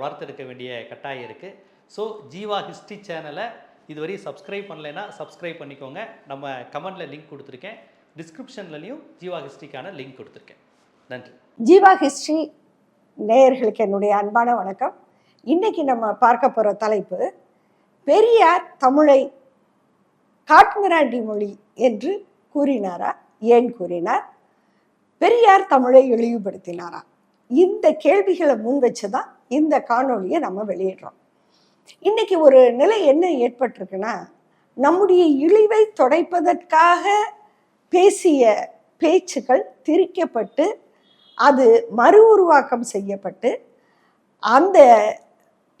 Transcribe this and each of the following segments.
வளர்த்தெடுக்க வேண்டிய கட்டாயம் இருக்குது ஸோ ஜீவா ஹிஸ்ட்ரி சேனலை இதுவரையும் சப்ஸ்கிரைப் பண்ணலைன்னா சப்ஸ்கிரைப் பண்ணிக்கோங்க. நம்ம கமெண்டில் லிங்க் கொடுத்துருக்கேன். டிஸ்கிரிப்ஷன்லையும் ஜீவா ஹிஸ்ட்ரிக்கான லிங்க் கொடுத்துருக்கேன். நன்றி. ஜீவா ஹிஸ்ட்ரி நேயர்களுக்கு என்னுடைய அன்பான வணக்கம். இன்னைக்கு நம்ம பார்க்க போகிற தலைப்பு பெரியார் தமிழை காட்மிராண்டி மொழி என்று கூறினாரா? ஏன் கூறினார்? பெரியார் தமிழை இழிவுபடுத்தினாரா? இந்த கேள்விகளை முன் வச்சு தான் இந்த காணொளியை நம்ம வெளியிடுறோம். இன்னைக்கு ஒரு நிலை என்ன ஏற்பட்டிருக்குன்னா நம்முடைய இழிவை தொடைப்பதற்காக பேசிய பேச்சுக்கள் திரிக்கப்பட்டு அது மறு உருவாக்கம் செய்யப்பட்டு அந்த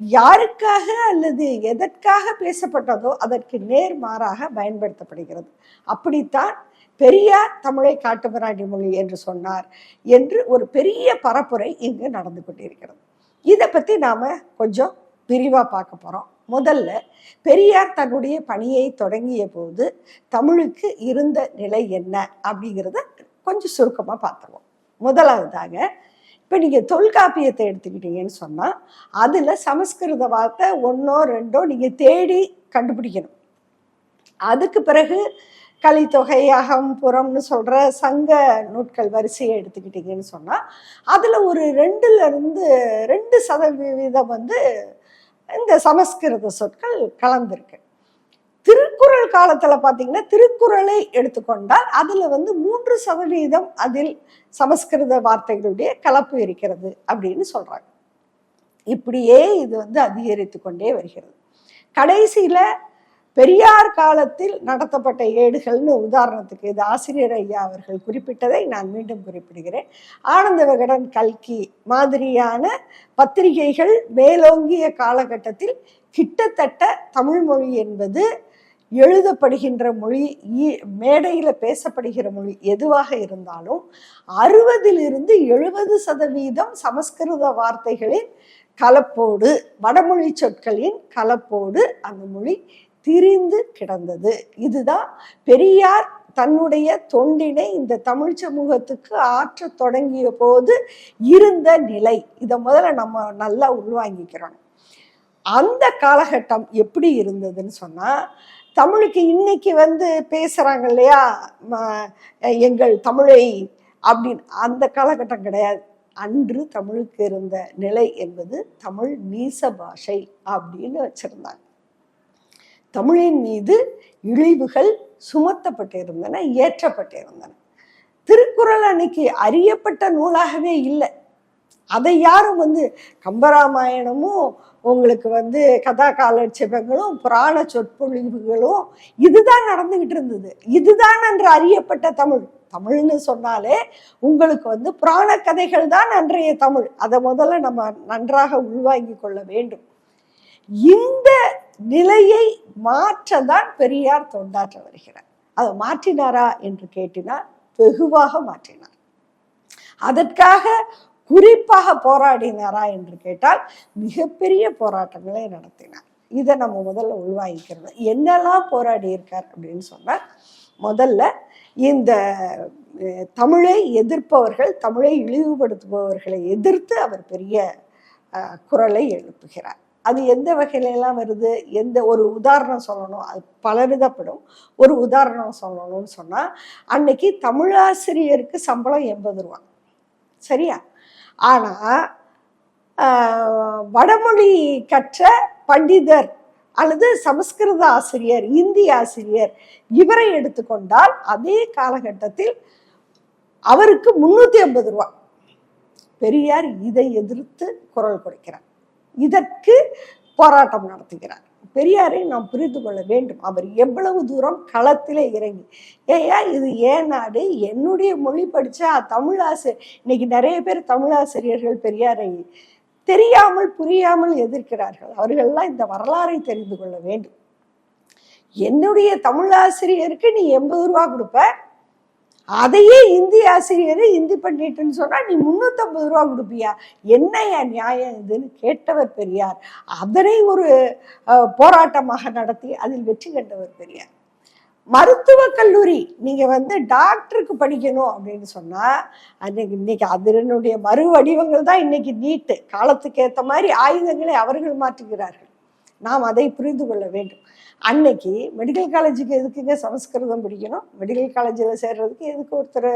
யாருக்காக அல்லது எதற்காக பேசப்பட்டதோ அதற்கு நேர்மாறாக பயன்படுத்தப்படுகிறது. அப்படித்தான் பெரியார் தமிழை காட்டுமிராண்டி மொழி என்று சொன்னார் என்று ஒரு பெரிய பரப்புரை இங்கு நடந்து கொண்டிருக்கிறது. இதை பற்றி நாம் கொஞ்சம் விரிவாக பார்க்க போகிறோம் முதல்ல பெரியார் தன்னுடைய பணியை தொடங்கிய போது தமிழுக்கு இருந்த நிலை என்ன அப்படிங்கிறத கொஞ்சம் சுருக்கமாக பார்த்துருவோம். முதலாவதாக இப்போ நீங்கள் தொல்காப்பியத்தை எடுத்துக்கிட்டீங்கன்னு சொன்னால் அதில் சமஸ்கிருத வார்த்தை ஒன்றோ ரெண்டோ நீங்கள் தேடி கண்டுபிடிக்கணும். அதுக்கு பிறகு கலித்தொகை அகம் புறம்னு சொல்கிற சங்க நூட்கள் வரிசையை எடுத்துக்கிட்டிங்கன்னு சொன்னால் அதில் ஒரு ரெண்டுலேருந்து ரெண்டு சதவீதம் வந்து இந்த சமஸ்கிருத சொற்கள் கலந்துருக்கு. திருக்குறள் காலத்தில் பார்த்தீங்கன்னா திருக்குறளை எடுத்துக்கொண்டால் அதில் வந்து மூன்று சதவீதம் அதில் சமஸ்கிருத வார்த்தைகளுடைய கலப்பு இருக்கிறது அப்படின்னு சொல்கிறாங்க இப்படியே இது வந்து அதிகரித்து கொண்டே வருகிறது. கடைசியில் பெரியார் காலத்தில் நடத்தப்பட்ட ஏடுகள்னு உதாரணத்துக்கு இது ஆசிரியர் ஐயா அவர்கள் குறிப்பிட்டதை நான் மீண்டும் குறிப்பிடுகிறேன். ஆனந்த விகடன் கல்கி மாதிரியான பத்திரிகைகள் மேலோங்கிய காலகட்டத்தில் கிட்டத்தட்ட தமிழ் மொழி என்பது எழுதப்படுகின்ற மொழி மேடையில் பேசப்படுகிற மொழி எதுவாக இருந்தாலும் அறுபதிலிருந்து எழுபது சதவீதம் சமஸ்கிருத வார்த்தைகளின் கலப்போடு வடமொழி சொற்களின் கலப்போடு அந்த மொழி திரிந்து கிடந்தது. இதுதான் பெரியார் தன்னுடைய தொண்டினை இந்த தமிழ் சமூகத்துக்கு ஆற்றத் தொடங்கிய போது இருந்த நிலை. இதை முதல்ல நம்ம நல்லா உள்வாங்கிக்கிறோம். அந்த காலகட்டம் எப்படி இருந்ததுன்னு சொன்னால் தமிழுக்கு இன்னைக்கு வந்து பேசுகிறாங்க இல்லையா? எங்கள் தமிழை அப்படின்னு. அந்த காலகட்டம் கிடையாது. அன்று தமிழுக்கு இருந்த நிலை என்பது தமிழ் நீச பாஷை அப்படின்னு வச்சுருந்தாங்க. தமிழின் மீது இழிவுகள் சுமத்தப்பட்டிருந்தன ஏற்றப்பட்டிருந்தன திருக்குறள் அன்னைக்கு அறியப்பட்ட நூலாகவே இல்லை. அதை யாரும் வந்து கம்பராமாயணமும் உங்களுக்கு வந்து கதா காலட்சேபங்களும் புராண சொற்பொழிவுகளும் இதுதான் நடந்துகிட்டு இருந்தது. இதுதான் அன்று அறியப்பட்ட தமிழ். தமிழ்னு சொன்னாலே உங்களுக்கு வந்து புராண கதைகள் தான் அன்றைய தமிழ். அதை முதல்ல நம்ம நன்றாக உள்வாங்கி கொள்ள வேண்டும். இந்த நிலையை மாற்றதான் பெரியார் தொண்டாற்ற வருகிறார். அதை மாற்றினாரா என்று கேட்டினால் வெகுவாக மாற்றினார். அதற்காக குறிப்பாக போராடினாரா என்று கேட்டால் மிகப்பெரிய போராட்டங்களை நடத்தினார். இதை நம்ம முதல்ல உள்வாங்கிக்கிறது என்னெல்லாம் போராடி இருக்கார் அப்படின்னு சொன்னால் முதல்ல இந்த தமிழை எதிர்ப்பவர்கள் தமிழை இழிவுபடுத்துபவர்களை எதிர்த்து அவர் பெரிய குரலை எழுப்புகிறார். அது எந்த வகையிலலாம் வருது எந்த ஒரு உதாரணம் சொல்லணும் அது பலவிதப்படும். ஒரு உதாரணம் சொல்லணும்னு சொன்னால் அன்னைக்கு தமிழாசிரியருக்கு சம்பளம் எண்பது ரூபா. சரியா? ஆனால் வடமொழி கற்ற பண்டிதர் அல்லது சமஸ்கிருத ஆசிரியர் இந்தி ஆசிரியர் இவரை எடுத்துக்கொண்டால் அதே காலகட்டத்தில் அவருக்கு முன்னூற்றி ஐம்பது ரூபா. பெரியார் இதை எதிர்த்து குரல் கொடுக்கிறார். இதற்கு போராட்டம் நடத்துகிறார். பெரியாரை நாம் புரிந்து கொள்ள வேண்டும். அவர் எவ்வளவு தூரம் களத்திலே இறங்கி ஏயா இது ஏன் நாடு? என்னுடைய மொழி படித்தா தமிழாசிரியர் இன்னைக்கு நிறைய பேர் தமிழாசிரியர்கள் பெரியாரை தெரியாமல் புரியாமல் எதிர்க்கிறார்கள். அவர்கள்லாம் இந்த வரலாறை தெரிந்து கொள்ள வேண்டும். என்னுடைய தமிழ் ஆசிரியருக்கு நீ எண்பது ரூபா கொடுப்ப? அதையே இந்தி ஆசிரியர் இந்தி பண்ணிட்டுன்னு சொன்னா நீ முன்னூத்தம்பது ரூபா கொடுப்பியா? என்னையா நியாயம் இதுன்னு கேட்டவர் பெரியார். அதனை ஒரு அஹ், போராட்டமாக நடத்தி அதில் வெற்றி கண்டவர் பெரியார். மருத்துவக் கல்லூரி நீங்க வந்து டாக்டருக்கு படிக்கணும் அப்படின்னு சொன்னா அன்னைக்கு இன்னைக்கு அதனுடைய மறு வடிவங்கள் தான் இன்னைக்கு நீட்டு. காலத்துக்கு ஏற்ற மாதிரி ஆயுதங்களை அவர்கள் மாற்றுகிறார்கள். நாம் அதை புரிந்து கொள்ள வேண்டும். அன்னைக்கு மெடிக்கல் காலேஜுக்கு எதுக்குங்க சமஸ்கிருதம் படிக்கணும்? மெடிக்கல் காலேஜில் சேர்றதுக்கு எதுக்கு ஒருத்தர்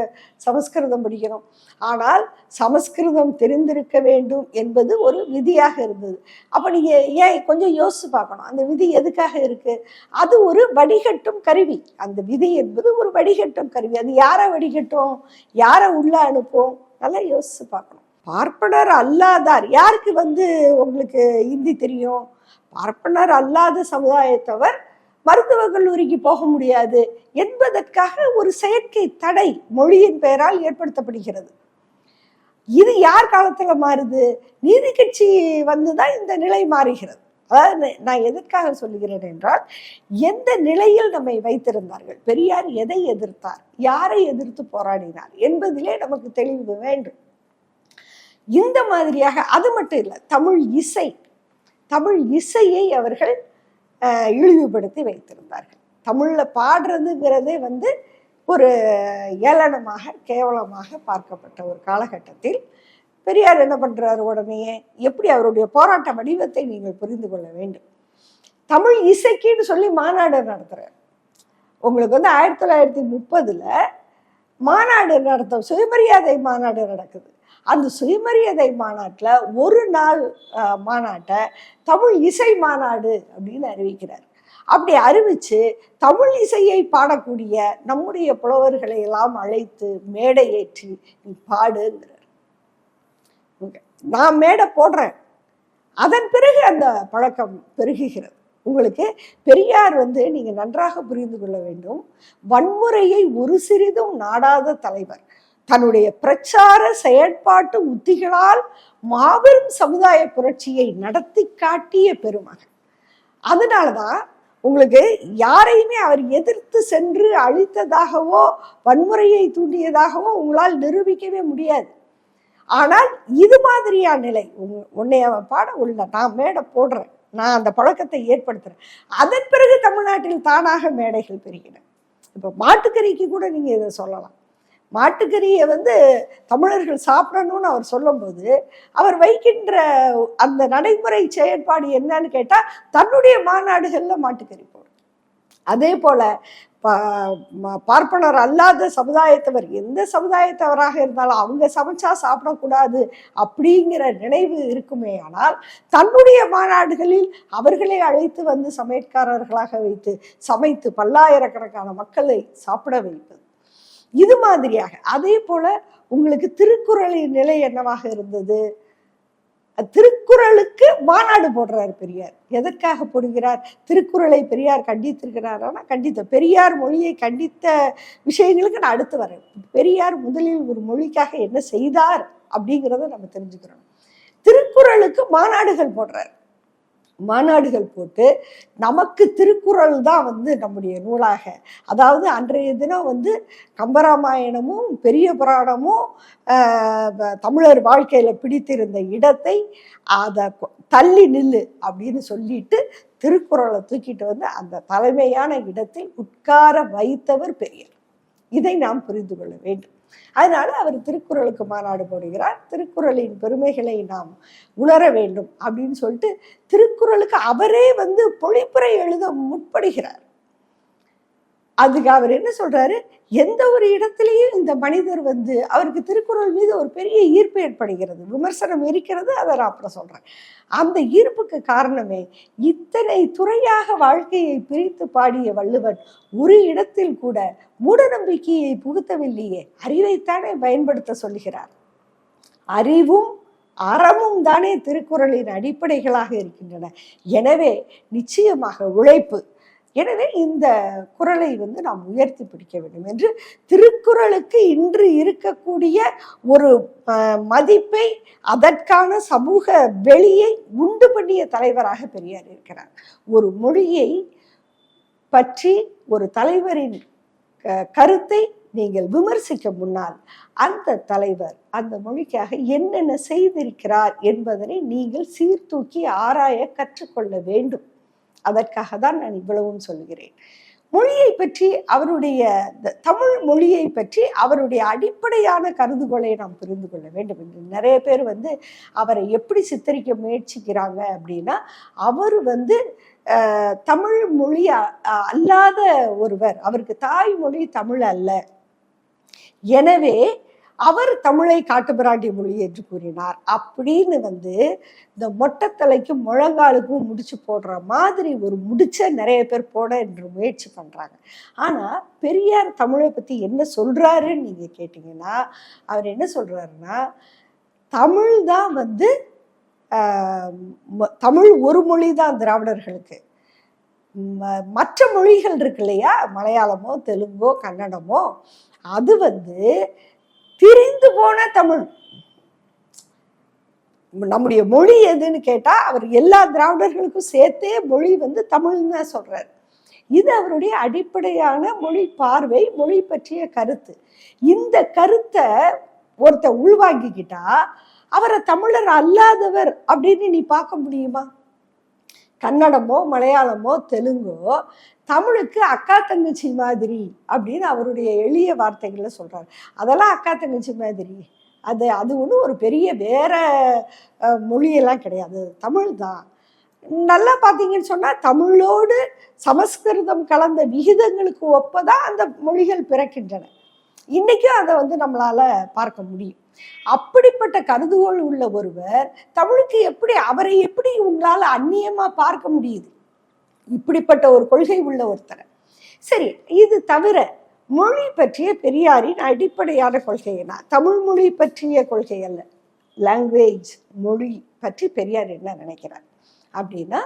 சமஸ்கிருதம் படிக்கணும்? ஆனால் சமஸ்கிருதம் தெரிந்திருக்க வேண்டும் என்பது ஒரு விதியாக இருந்தது. அப்போ நீங்கள் ஏன் கொஞ்சம் யோசிச்சு பார்க்கணும். அந்த விதி எதுக்காக இருக்குது அது ஒரு வடிகட்டும் கருவி. அந்த விதி என்பது ஒரு வடிகட்டும் கருவி. அது யாரை வடிகட்டும்? யாரை உள்ளே அனுப்பும்? நல்லா யோசிச்சு பார்க்கணும். பார்ப்பனர் அல்லாதார். யாருக்கு வந்து உங்களுக்கு ஹிந்தி தெரியும்? பார்ப்பனர் அல்லாத சமுதாயத்தவர் மருத்துவ கல்லூரிக்கு போக முடியாது என்பதற்காக ஒரு செயற்கை தடை மொழியின் பெயரால் ஏற்படுத்தப்படுகிறது. இது யார் காலத்துல மாறுது? நீதி கட்சி வந்துதான் இந்த நிலை மாறுகிறது. அதாவது நான் எதற்காக சொல்லுகிறேன் என்றால் எந்த நிலையில் நம்மை வைத்திருந்தார்கள்? பெரியார் எதை எதிர்த்தார்? யாரை எதிர்த்து போராடினார்? என்பதிலே நமக்கு தெளிவு வேண்டும். இந்த மாதிரியாக அது மட்டும் இல்லை தமிழ் இசை தமிழ் இசையை அவர்கள் இழிவுபடுத்தி வைத்திருந்தார்கள். தமிழில் பாடுறதுங்கிறதே வந்து ஒரு ஏளனமாக கேவலமாக பார்க்கப்பட்ட ஒரு காலகட்டத்தில் பெரியார் என்ன பண்ணுறாரு உடனேயே எப்படி அவருடைய போராட்ட வடிவத்தை நீங்கள் புரிந்து கொள்ள வேண்டும்? தமிழ் இசைக்குன்னு சொல்லி மாநாடு நடத்துகிறார் உங்களுக்கு வந்து ஆயிரத்தி தொள்ளாயிரத்தி முப்பதில் மாநாடு நடத்த சுயமரியாதை மாநாடு நடக்குது. அந்த சுயமரியாதை மாநாட்டில் ஒரு நாள் மாநாட்டை தமிழ் இசை மாநாடு அப்படின்னு அறிவிக்கிறார். அப்படி அறிவிச்சு தமிழ் இசையை பாடக்கூடிய நம்முடைய புலவர்களை எல்லாம் அழைத்து மேடை ஏற்றி நீ பாடுங்கிறார். நான் மேடை போடுறேன். அதன் பிறகு அந்த பழக்கம் பெருகுகிறது. உங்களுக்கு பெரியார் வந்து நீங்கள் நன்றாக புரிந்து கொள்ள வேண்டும். வன்முறையை ஒரு சிறிதும் நாடாத தலைவர். தன்னுடைய பிரச்சார செயற்பாட்டு உத்திகளால் மாபெரும் சமுதாய புரட்சியை நடத்தி காட்டிய பெருமகன். அதனாலதான் உங்களுக்கு யாரையுமே அவர் எதிர்த்து சென்று அழித்ததாகவோ வன்முறையை தூண்டியதாகவோ உங்களால் நிரூபிக்கவே முடியாது. ஆனால் இது மாதிரியான நிலை உன்னை அவன் பாட உள்ள நான் மேடை போடுறேன் நான் அந்த பழக்கத்தை ஏற்படுத்துறேன். அதன் பிறகு தமிழ்நாட்டில் தானாக மேடைகள் பெருகின. இப்போ மாட்டுக்கறிக்கு கூட நீங்கள் இதை சொல்லலாம். மாட்டுக்கறியை வந்து தமிழர்கள் சாப்பிடணும்னு அவர் சொல்லும்போது அவர் வைக்கின்ற அந்த நடைமுறை செயற்பாடு என்னன்னு கேட்டால் தன்னுடைய மாநாடுகளில் மாட்டுக்கறி போடும். அதே போல பார்ப்பனர் அல்லாத சமுதாயத்தவர் எந்த சமுதாயத்தவராக இருந்தாலும் அவங்க சமைச்சா சாப்பிடக்கூடாது அப்படிங்கிற நினைவு இருக்குமே ஆனால் தன்னுடைய மாநாடுகளில் அவர்களை அழைத்து வந்து சமையற்காரர்களாக வைத்து சமைத்து பல்லாயிரக்கணக்கான மக்களை சாப்பிட வைப்பது இது மாதிரியாக. அதே போல உங்களுக்கு திருக்குறளின் நிலை என்னவாக இருந்தது? திருக்குறளுக்கு மாநாடு போடுறார் பெரியார். எதற்காக போடுகிறார்? திருக்குறளை பெரியார் கண்டித்திருக்கிறாரானா கண்டித்த பெரியார் மொழியை கண்டித்த விஷயங்களுக்கு நான் அடுத்து வரேன். பெரியார் முதலில் ஒரு மொழிக்காக என்ன செய்தார் அப்படிங்கிறத நம்ம தெரிஞ்சுக்கிறோம். திருக்குறளுக்கு மாநாடுகள் போடுறார். மாநாடுகள் போட்டு நமக்கு திருக்குறள் தான் வந்து நம்முடைய நூலாக. அதாவது அன்றைய தினம் வந்து கம்பராமாயணமும் பெரிய புராணமும் தமிழர் வாழ்க்கையில் பிடித்திருந்த இடத்தை அதை தள்ளி நில்லு அப்படின்னு சொல்லிட்டு திருக்குறளை தூக்கிட்டு வந்து அந்த தலைமையான இடத்தில் உட்கார வைத்தவர் பெரியார். இதை நாம் புரிந்து கொள்ள வேண்டும். அதனால அவர் திருக்குறளுக்கு மாநாடு போடுகிறார். திருக்குறளின் பெருமைகளை நாம் உணர வேண்டும் அப்படின்னு சொல்லிட்டு திருக்குறளுக்கு அவரே வந்து பொழிப்புரை எழுத முற்படுகிறார். அதுக்கு அவர் என்ன சொல்றாரு? எந்த ஒரு இடத்துலையும் இந்த மனிதர் வந்து அவருக்கு திருக்குறள் மீது ஒரு பெரிய ஈர்ப்பு ஏற்படுகிறது. விமர்சனம் இருக்கிறது அதை நான் அப்புறம் சொல்கிறேன் அந்த ஈர்ப்புக்கு காரணமே இத்தனை துறையாக வாழ்க்கையை பிரித்து பாடிய வள்ளுவன் ஒரு இடத்தில் கூட மூடநம்பிக்கையை புகுத்தவில்லையே. அறிவைத்தானே பயன்படுத்த சொல்லுகிறார் அறிவும் அறமும் தானே திருக்குறளின் அடிப்படைகளாக இருக்கின்றன. எனவே நிச்சயமாக உழைப்பு எனவே இந்த குரலை வந்து நாம் உயர்த்தி பிடிக்க வேண்டும் என்று திருக்குறளுக்கு இன்று இருக்கக்கூடிய ஒரு மதிப்பை அதற்கான சமூக வெளியை உண்டு பண்ணிய தலைவராக பெரியார் இருக்கிறார். ஒரு மொழியை பற்றி ஒரு தலைவரின் க- கருத்தை நீங்கள் விமர்சிக்க முன்னால் அந்த தலைவர் அந்த மொழிக்காக என்னென்ன செய்திருக்கிறார் என்பதனை நீங்கள் சீர்தூக்கி ஆராய கற்றுக்கொள்ள வேண்டும். அதற்காக தான் நான் இவ்வளவும் சொல்கிறேன் மொழியை பற்றி அவருடைய தமிழ் மொழியை பற்றி அவருடைய அடிப்படையான கருதுகோளை நாம் புரிந்து கொள்ள வேண்டும் என்று. நிறைய பேர் வந்து அவரை எப்படி சித்தரிக்க முயற்சிக்கிறாங்க அப்படின்னா அவர் வந்து தமிழ் மொழி அல்லாத ஒருவர். அவருக்கு தாய்மொழி தமிழ் அல்ல. எனவே அவர் தமிழை காட்டுமிராண்டி மொழி என்று கூறினார். அப்படின்னு வந்து இந்த மொட்டைத்தலைக்கும் முழங்காலுக்கும் முடிச்சு போடுற மாதிரி ஒரு முடிச்ச நிறைய பேர் போட என்று முயற்சி பண்றாங்க. ஆனா பெரியார் தமிழை பத்தி என்ன சொல்றாருன்னு நீங்க கேட்டீங்கன்னா அவர் என்ன சொல்றாருன்னா தமிழ் தான் வந்து தமிழ் ஒரு மொழி தான் திராவிடர்களுக்கு. ம- மற்ற மொழிகள் இருக்கு இல்லையா? மலையாளமோ தெலுங்கோ கன்னடமோ அது வந்து திரிந்து போன தமிழ். நம்முடைய மொழி எதுன்னு கேட்டா அவர் எல்லா திராவிடர்களுக்கும் சேர்த்தே மொழி வந்து தமிழ்னு தான் சொல்றாரு. இது அவருடைய அடிப்படையான மொழி பார்வை மொழி பற்றிய கருத்து. இந்த கருத்தை ஒருத்த உள்வாங்கிக்கிட்டா அவரை தமிழர் அல்லாதவர் அப்படின்னு நீ பார்க்க முடியுமா? கன்னடமோ மலையாளமோ தெலுங்கோ தமிழுக்கு அக்கா தங்கச்சி மாதிரி அப்படின்னு அவருடைய எளிய வார்த்தைகளில் சொல்கிறார் அதெல்லாம் அக்கா தங்கச்சி மாதிரி. அது அது ஒன்றும் ஒரு பெரிய வேற மொழியெல்லாம் கிடையாது. தமிழ் தான். நல்லா பார்த்தீங்கன்னு சொன்னால் தமிழோடு சமஸ்கிருதம் கலந்த விகிதங்களுக்கு ஒப்பதான் அந்த மொழிகள் பிறக்கின்றன. இன்றைக்கும் அதை வந்து நம்மளால் பார்க்க முடியும். அப்படிப்பட்ட கருதுகோள் உள்ள ஒருவர் தமிழுக்கு எப்படி அவரை எப்படி உங்களால் அந்நியமாக பார்க்க முடியுது? இப்படிப்பட்ட ஒரு கொள்கை உள்ள ஒருத்தரை. சரி இது தவிர மொழி பற்றிய பெரியாரின் அடிப்படையான கொள்கைனா தமிழ் மொழி பற்றிய கொள்கை அல்ல. லாங்குவேஜ் மொழி பற்றி பெரியார் என்ன நினைக்கிறார்? அப்படின்னா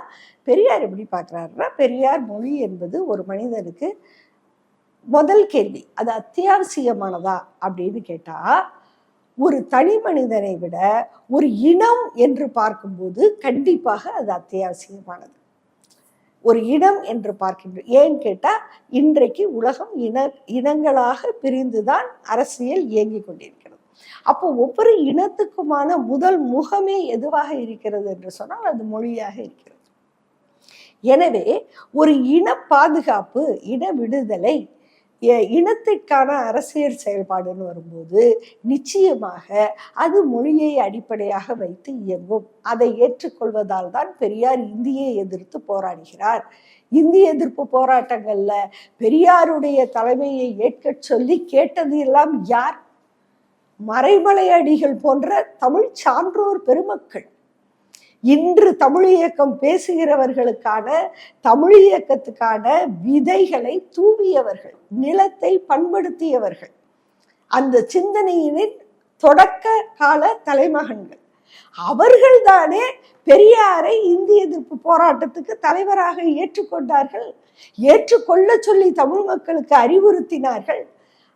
பெரியார் எப்படி பார்க்குறாருன்னா பெரியார் மொழி என்பது ஒரு மனிதனுக்கு முதல் கேள்வி அது அத்தியாவசியமானதா அப்படின்னு கேட்டால் ஒரு தனி மனிதனை விட ஒரு இனம் என்று பார்க்கும்போது கண்டிப்பாக அது அத்தியாவசியமானது. ஒரு இனம் என்று பார்க்கின்றோம் ஏன்னு கேட்டால் இன்றைக்கு உலகம் இன இனங்களாக பிரிந்துதான் அரசியல் இயங்கிக் கொண்டிருக்கிறது. அப்போ ஒவ்வொரு இனத்துக்குமான முதல் முகமே எதுவாக இருக்கிறது என்று சொன்னால் அது மொழியாக இருக்கிறது. எனவே ஒரு இன பாதுகாப்பு இன விடுதலை இனத்திற்கான அரசியல் செயல்பாடுன்னு வரும்போது நிச்சயமாக அது மொழியை அடிப்படையாக வைத்து இயங்கும். அதை ஏற்றுக்கொள்வதால் தான் பெரியார் இந்தியை எதிர்த்து போராடுகிறார். இந்திய எதிர்ப்பு போராட்டங்கள்ல பெரியாருடைய தலைமையை ஏற்கச் சொல்லி கேட்டது எல்லாம் யார்? மறைமலை அடிகள் போன்ற தமிழ் சான்றோர் பெருமக்கள். இன்று தமிழ் இயக்கம் பேசுகிறவர்களுக்கான தமிழ் இயக்கத்துக்கான விதைகளை தூவியவர்கள் நிலத்தை பண்படுத்தியவர்கள். அந்த சிந்தனையினின் தொடக்க கால தலைமகன்கள். அவர்கள் தானே பெரியாரை இந்திய எதிர்ப்பு போராட்டத்துக்கு தலைவராக ஏற்றுக்கொண்டார்கள் ஏற்றுக்கொள்ள சொல்லி தமிழ் மக்களுக்கு அறிவுறுத்தினார்கள்.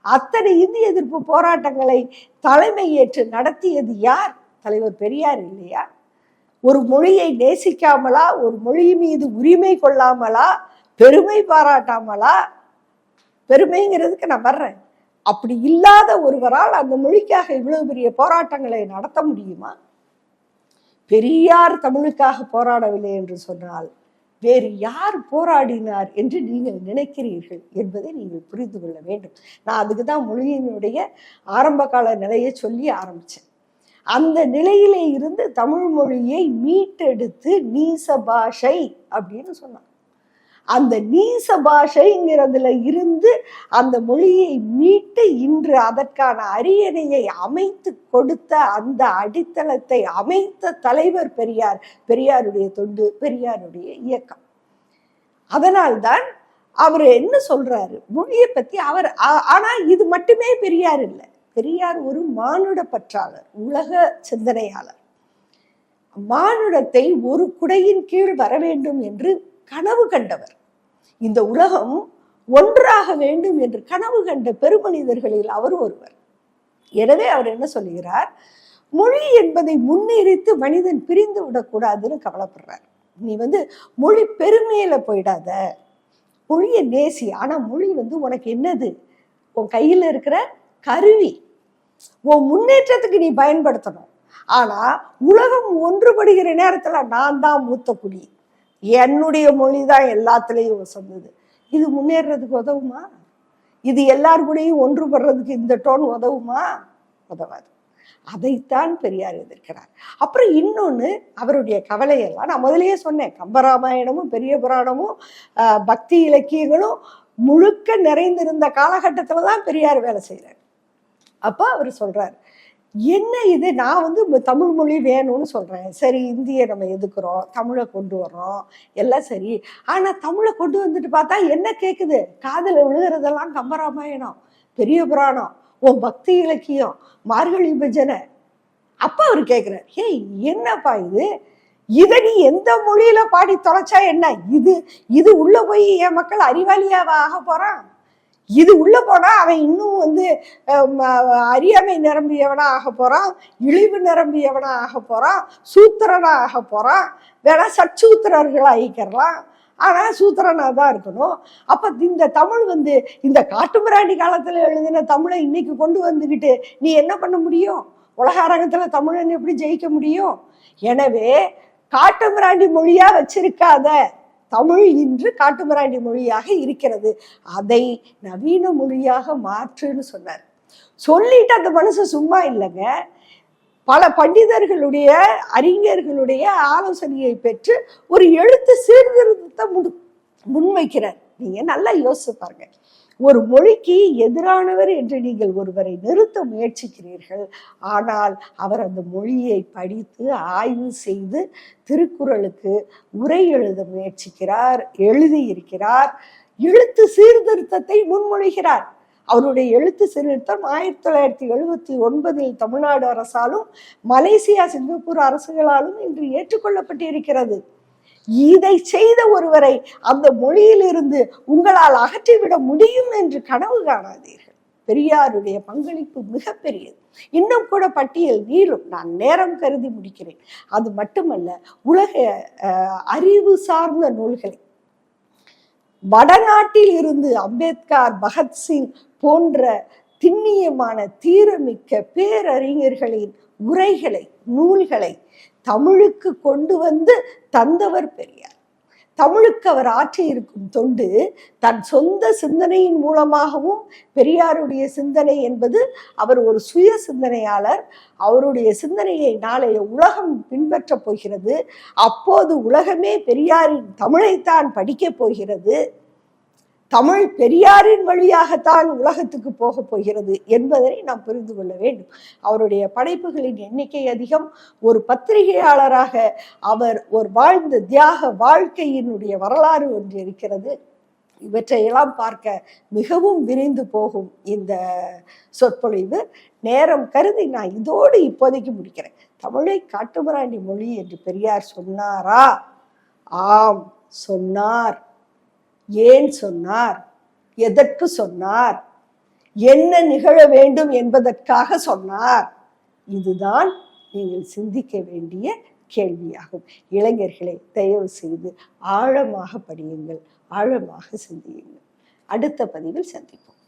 அத்தனை இந்திய எதிர்ப்பு போராட்டங்களை தலைமை ஏற்று நடத்தியது யார்? தலைவர் பெரியார் இல்லையா? ஒரு மொழியை நேசிக்காமலா ஒரு மொழி மீது உரிமை கொள்ளாமலா பெருமை பாராட்டாமலா? பெருமைங்கிறதுக்கு நான் வர்றேன். அப்படி இல்லாத ஒருவரால் அந்த மொழிக்காக இவ்வளவு பெரிய போராட்டங்களை நடத்த முடியுமா? பெரியார் தமிழுக்காக போராடவில்லை என்று சொன்னால் வேறு யார் போராடினார் என்று நீங்கள் நினைக்கிறீர்கள் என்பதை நீங்கள் புரிந்து கொள்ள வேண்டும். நான் அதுக்கு தான் மொழியினுடைய ஆரம்ப கால நிலையை சொல்லி ஆரம்பித்தேன் அந்த நிலையிலே இருந்து தமிழ் மொழியை மீட்டெடுத்து நீச பாஷை அப்படின்னு சொன்னான். அந்த நீச பாஷைங்கிறதுல இருந்து அந்த மொழியை மீட்டு இன்று அதற்கான அரியணையை அமைத்து கொடுத்த அந்த அடித்தளத்தை அமைத்த தலைவர் பெரியார் பெரியாருடைய தொண்டு பெரியாருடைய இயக்கம். அதனால்தான் அவர் என்ன சொல்றாரு? மொழியை பத்தி அவர் ஆனா இது மட்டுமே பெரியார் இல்லை. பெரியார் ஒரு மானுட பற்றாளர் உலக சிந்தனையாளர். மானுடத்தை ஒரு குடையின் கீழ் வர வேண்டும் என்று கனவு கண்டவர். இந்த உலகம் ஒன்றாக வேண்டும் என்று கனவு கண்ட பெருமனிதர்களில் அவர் ஒருவர். எனவே அவர் என்ன சொல்லுகிறார்? மொழி என்பதை முன்னிறுத்து மனிதன் பிரிந்து விடக்கூடாதுன்னு கவலைப்படுறார். நீ வந்து மொழி பெருமையில போயிடாத. மொழியை நேசி. ஆனா மொழி வந்து உனக்கு என்னது? உன் கையில இருக்கிற கருவி. உன் முன்னேற்றத்துக்கு நீ பயன்படுத்தணும். ஆனா உலகம் ஒன்றுபடுகிற நேரத்துல நான் தான் மூத்த குடி. என்னுடைய மொழி தான் எல்லாத்துலேயும் வசந்தது இது முன்னேறதுக்கு உதவுமா? இது எல்லார் கூடயும் ஒன்றுபடுறதுக்கு இந்த டோன் உதவுமா? உதவாது. அதைத்தான் பெரியார் எதிர்க்கிறார். அப்புறம் இன்னொன்று அவருடைய கவலையெல்லாம் நான் முதலையே சொன்னேன். கம்பராமாயணமும் பெரிய புராணமும் பக்தி இலக்கியங்களும் முழுக்க நிறைந்திருந்த காலகட்டத்தில் தான் பெரியார் வேலை செய்கிறார் அப்போ அவர் சொல்கிறார் என்ன இது? நான் வந்து தமிழ் மொழி வேணும்னு சொல்கிறேன் சரி இந்தியை நம்ம எதுக்குறோம்? தமிழை கொண்டு வர்றோம். எல்லாம் சரி. ஆனால் தமிழை கொண்டு வந்துட்டு பார்த்தா என்ன கேட்குது காதில் விழுகிறதெல்லாம் கம்பராமாயணம் பெரிய புராணம். உன் பக்தி இலக்கியம். மார்கழி பஜனை. அப்போ அவர் கேட்குறார் ஏய் என்னப்பா இது? இதை நீ எந்த மொழியில பாடி தொலைச்சா என்ன? இது இது உள்ள போய் என் மக்கள் அறிவாளியாவா ஆக போறான்? இது உள்ளே போனால் அவன் இன்னும் வந்து அறியாமை நிரம்பியவனா ஆக போகிறான் இழிவு நிரம்பியவனா ஆக போகிறான் சூத்திரனா ஆக போகிறான் வேணா சச்சூத்திரர்களா ஆகிக்கிறலாம் ஆனால் சூத்திரனாக தான் இருக்கணும். அப்போ இந்த தமிழ் வந்து இந்த காட்டுமிராண்டி காலத்தில் எழுதின தமிழை இன்னைக்கு கொண்டு வந்துக்கிட்டு நீ என்ன பண்ண முடியும்? உலக அரங்கத்தில் தமிழன் எப்படி ஜெயிக்க முடியும்? எனவே காட்டுமிராண்டி மொழியாக வச்சிருக்காத தமிழ் இன்று காட்டுமிராண்டி மொழியாக இருக்கிறது. அதை நவீன மொழியாக மாற்றுன்னு சொன்னார். சொல்லிட்டு அந்த மனுஷன் சும்மா இல்லைங்க. பல பண்டிதர்களுடைய அறிஞர்களுடைய ஆலோசனையை பெற்று ஒரு எழுத்து சீர்திருத்தத்தை முன் முன்வைக்கிறார். நீங்க நல்லா யோசிச்சு பாருங்க. ஒரு மொழிக்கு எதிரானவர் என்று நீங்கள் ஒருவரை நிறுத்த முயற்சிக்கிறீர்கள். ஆனால் அவர் அந்த மொழியை படித்து ஆய்வு செய்து திருக்குறளுக்கு உரை எழுத முயற்சிக்கிறார் எழுதியிருக்கிறார். எழுத்து சீர்திருத்தத்தை முன்மொழிகிறார். அவருடைய எழுத்து சீர்திருத்தம் ஆயிரத்தி தொள்ளாயிரத்தி எழுபத்தி ஒன்பதில் தமிழ்நாடு அரசாலும் மலேசியா சிங்கப்பூர் அரசுகளாலும் இன்று ஏற்றுக்கொள்ளப்பட்டிருக்கிறது. இதை செய்த ஒருவரை அந்த மொழியிலிருந்து உங்களால் அகற்றிவிட முடியும் என்று கனவு காணாதீர்கள். பெரியாருடைய பங்களிப்பு மிகப்பெரியது. இன்னும் கூட பட்டியல் நீளும் நான் நேரம் கருதி முடிக்கிறேன். அது மட்டுமல்ல உலக அஹ், அறிவு சார்ந்த நூல்களை. வடநாட்டில் இருந்து அம்பேத்கர் பகத்சிங் போன்ற திண்ணியமான தீரமிக்க பேரறிஞர்களின் உரைகளை நூல்களை தமிழுக்கு கொண்டு வந்து தந்தவர் பெரியார். தமிழுக்கு அவர் ஆற்றி இருக்கும் தொண்டு தன் சொந்த சிந்தனையின் மூலமாகவும் பெரியாருடைய சிந்தனை என்பது அவர் ஒரு சுய சிந்தனையாளர். அவருடைய சிந்தனையை நாளைய உலகம் பின்பற்றப் போகிறது. அப்போது உலகமே பெரியாரின் தமிழைத்தான் படிக்கப் போகிறது. தமிழ் பெரியாரின் வழியாகத்தான் உலகத்துக்கு போக போகிறது என்பதனை நாம் புரிந்து கொள்ள வேண்டும். அவருடைய படைப்புகளின் எண்ணிக்கை அதிகம். ஒரு பத்திரிகையாளராக அவர் ஒரு வாழ்ந்த தியாக வாழ்க்கையினுடைய வரலாறு ஒன்று இருக்கிறது. இவற்றையெல்லாம் பார்க்க மிகவும் விரிந்து போகும் இந்த சொற்பொழிவு. நேரம் கருதி நான் இதோடு இப்போதைக்கு முடிக்கிறேன். தமிழை காட்டுமராண்டி மொழி என்று பெரியார் சொன்னாரா? ஆம் சொன்னார். ஏன் சொன்னார்? எதற்கு சொன்னார்? என்ன நிகழ வேண்டும் என்பதற்காக சொன்னார்? இதுதான் நீங்கள் சிந்திக்க வேண்டிய கேள்வியாகும். இளைஞர்களை தயவு செய்து ஆழமாக படியுங்கள். ஆழமாக சிந்தியுங்கள். அடுத்த பதிவில் சந்திப்போம்.